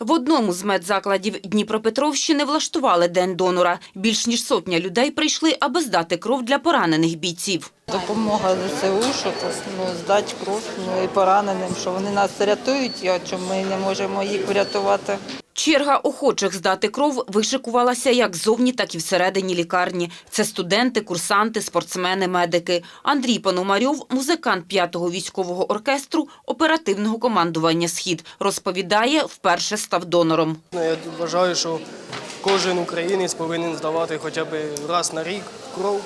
В одному з медзакладів Дніпропетровщини влаштували День донора. Більш ніж сотня людей прийшли, аби здати кров для поранених бійців. Допомога ЗСУ, щоб ну, здати кров ну, і пораненим, що вони нас рятують, а чому ми не можемо їх врятувати. Черга охочих здати кров вишикувалася як ззовні, так і всередині лікарні. Це студенти, курсанти, спортсмени, медики. Андрій Пономарьов – музикант 5-го військового оркестру оперативного командування «Схід». Розповідає, вперше став донором. Ну, Я вважаю, що кожен українець повинен здавати хоча б раз на рік кров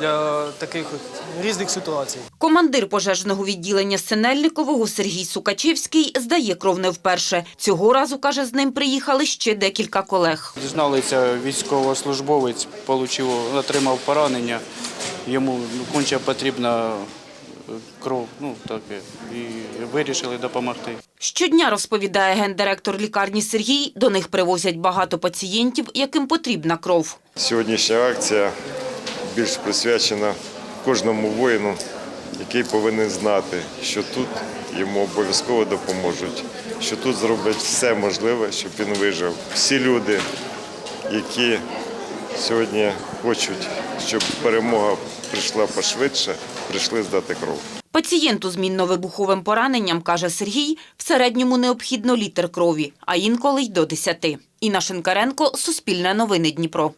для таких от різних ситуацій. Командир пожежного відділення Синельникового Сергій Сукачевський здає кров не вперше. Цього разу, каже, з ним приїхали ще декілька колег. Дізналися, військовослужбовець получив, отримав поранення, йому конче потрібна е, кров, ну таке, і вирішили допомогти. Щодня, розповідає гендиректор лікарні Сергій, до них привозять багато пацієнтів, яким потрібна кров. Сьогоднішня акція більш присвячена кожному воїну, який повинен знати, що тут йому обов'язково допоможуть, що тут зроблять все можливе, щоб він вижив. Всі люди, які сьогодні хочуть, щоб перемога прийшла пошвидше, прийшли здати кров. Пацієнту з мінно-вибуховим пораненням, каже Сергій, в середньому необхідно літр крові, а інколи й до 10. Інна Шинкаренко, Суспільне новини Дніпро.